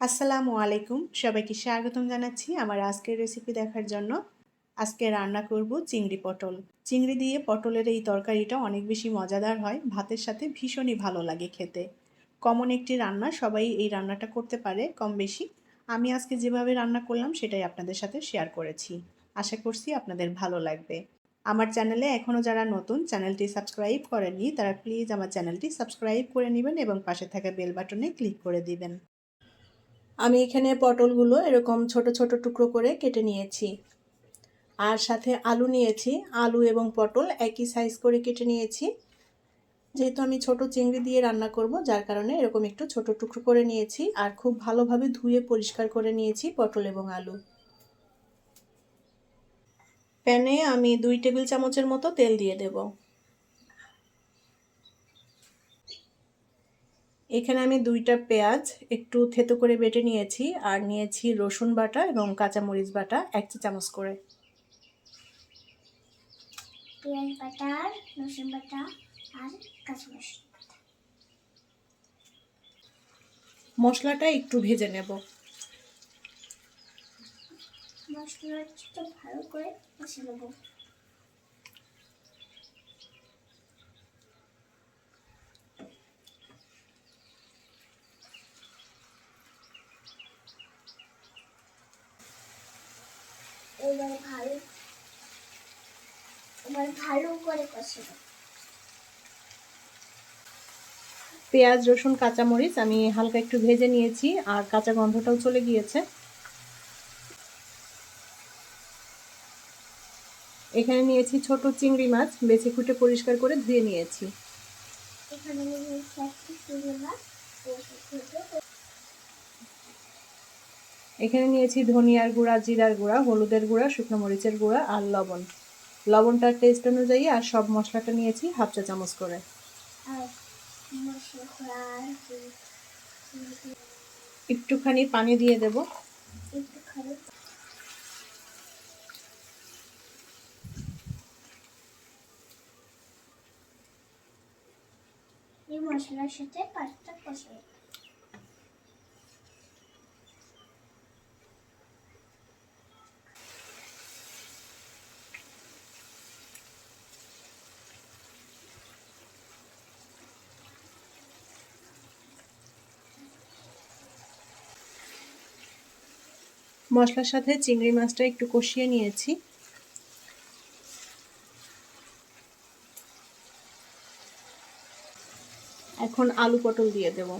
আসসালামু আলাইকুম। সবাইকে স্বাগতম জানাচ্ছি আমার আজকের রেসিপি দেখার জন্য। আজকে রান্না করব চিংড়ি পটল। চিংড়ি দিয়ে পটলের এই তরকারিটা অনেক বেশি মজাদার হয়, ভাতের সাথে ভীষণই ভালো লাগে খেতে। কমন একটি রান্না, সবাই এই রান্নাটা করতে পারে কম বেশি। আমি আজকে যেভাবে রান্না করলাম সেটাই আপনাদের সাথে শেয়ার করেছি। আশা করছি আপনাদের ভালো লাগবে। আমার চ্যানেলে এখনও যারা নতুন চ্যানেলটি সাবস্ক্রাইব করেননি, তারা প্লিজ আমার চ্যানেলটি সাবস্ক্রাইব করে নেবেন এবং পাশে থাকা বেল বাটনে ক্লিক করে দিবেন। আমি এখানে পটলগুলো এরকম ছোট ছোট টুকরো করে কেটে নিয়েছি। আর সাথে আলু নিয়েছি। আলু এবং পটল একই সাইজ করে কেটে নিয়েছি। যেহেতু আমি ছোট চিংড়ি দিয়ে রান্না করব, যার কারণে এরকম একটু ছোট টুকরো করে নিয়েছি। আর খুব ভালোভাবে ধুয়ে পরিষ্কার করে নিয়েছি পটল এবং আলু। প্যানে আমি দুই টেবিল চামচের মতো তেল দিয়ে দেব। এখানে আমি দুইটা পেঁয়াজ একটু থেতো করে বেটে নিয়েছি আর নিয়েছি রসুন বাটা এবং কাঁচামরিচ বাটা এক চা চামচ করে। পেঁয়াজ বাটা আর রসুন বাটা আর কাঁচামরিচ মশলাটা একটু ভেজে নেব। মশলাটা ভালো করে কষে নেব। এবার ভালো এবার ভালো করে কষে পেঁয়াজ রসুন কাঁচামরিচ আমি হালকা একটু ভেজে নিয়েছি আর কাঁচা গন্ধটাও চলে গিয়েছে। এখানে নিয়েছি ছোট চিংড়ি মাছ বেছে খুঁটে পরিষ্কার করে ধুয়ে নিয়েছি। এখানে নিয়েছি চিংড়ি মাছ কষে খুঁজে এখানে নিয়েছি ধনিয়ার গুঁড়া জিরার গুঁড়া হলুদের গুঁড়া শুকনো মরিচের গুঁড়া আর লবণ। লবণটার টেস্ট অনুযায়ী আর সব মশলাটা নিয়েছি হাফ চা চামচ করে। একটুখানি পানি দিয়ে দেব। এই মশলার সাথে পাঁচটা কষে। মশলার সাথে চিংড়ি মাছটা একটু কষিয়ে নিয়েছি। এখন আলু পটল দিয়ে দেব।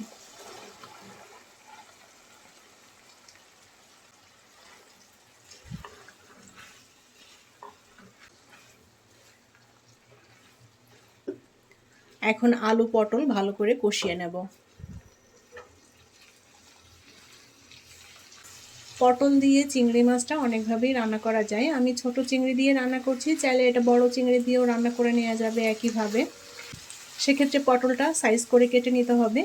এখন আলু পটল ভালো করে কষিয়ে নেব। পটল দিয়ে চিংড়ি মাছটা অনেকভাবেই রান্না করা যায়। আমি ছোট চিংড়ি দিয়ে রান্না করছি, চাইলে এটা বড় চিংড়ি দিয়েও রান্না করে নেওয়া যাবে একইভাবে। সেক্ষেত্রে পটলটা সাইজ করে কেটে নিতে হবে।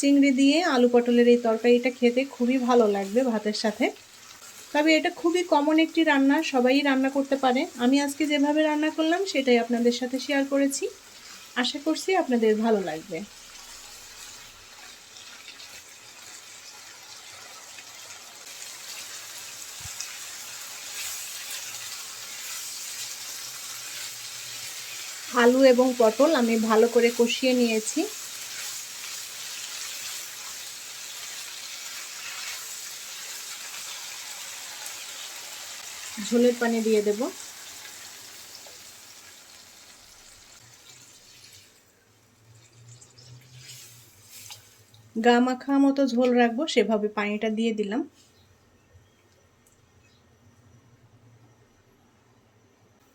চিংড়ি দিয়ে আলু পটলের এই তরকারিটা খেতে খুবই ভালো লাগবে ভাতের সাথে। তবে এটা খুবই কমন একটি রান্না, সবাই রান্না করতে পারে। আমি আজকে যেভাবে রান্না করলাম, সেটাই আপনাদের সাথে শেয়ার করেছি। আশা করছি আপনাদের ভালো লাগবে। আলু এবং পটল আমি ভালো করে কষিয়ে নিয়েছি। ঝোলের পানি দিয়ে দেব। গা মাখা মতো ঝোল রাখব, সেভাবে পানিটা দিয়ে দিলাম।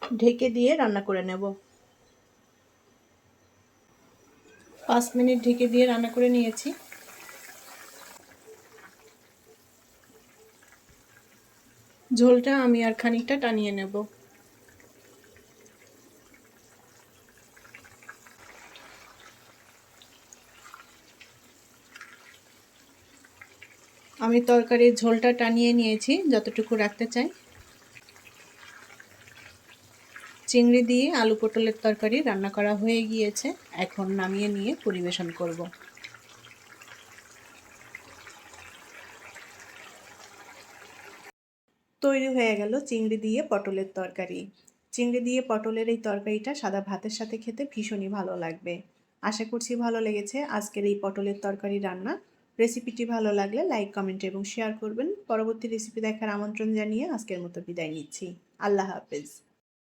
ঢেকে দিয়ে রান্না করে নেব। পাঁচ মিনিট ঢেকে দিয়ে রান্না করে নিয়েছি। ঝোলটা আমি আর খানিকটা টানিয়ে নেব। আমি তরকারির ঝোলটা টানিয়ে নিয়েছি, যতটুকু রাখতে চাই। চিংড়ি দিয়ে আলু পটলের তরকারি রান্না করা হয়ে গিয়েছে। এখন নামিয়ে নিয়ে পরিবেশন করব। তৈরি হয়ে গেল চিংড়ি দিয়ে পটলের তরকারি। চিংড়ি দিয়ে পটলের এই তরকারিটা সাদা ভাতের সাথে খেতে ভীষণই ভালো লাগবে। আশা করছি ভালো লেগেছে। আজকের এই পটলের তরকারি রান্না রেসিপিটি ভালো লাগলে লাইক কমেন্ট এবং শেয়ার করবেন। পরবর্তী রেসিপি দেখার আমন্ত্রণ জানিয়ে আজকের মতো বিদায় নিচ্ছি। আল্লাহ হাফেজ।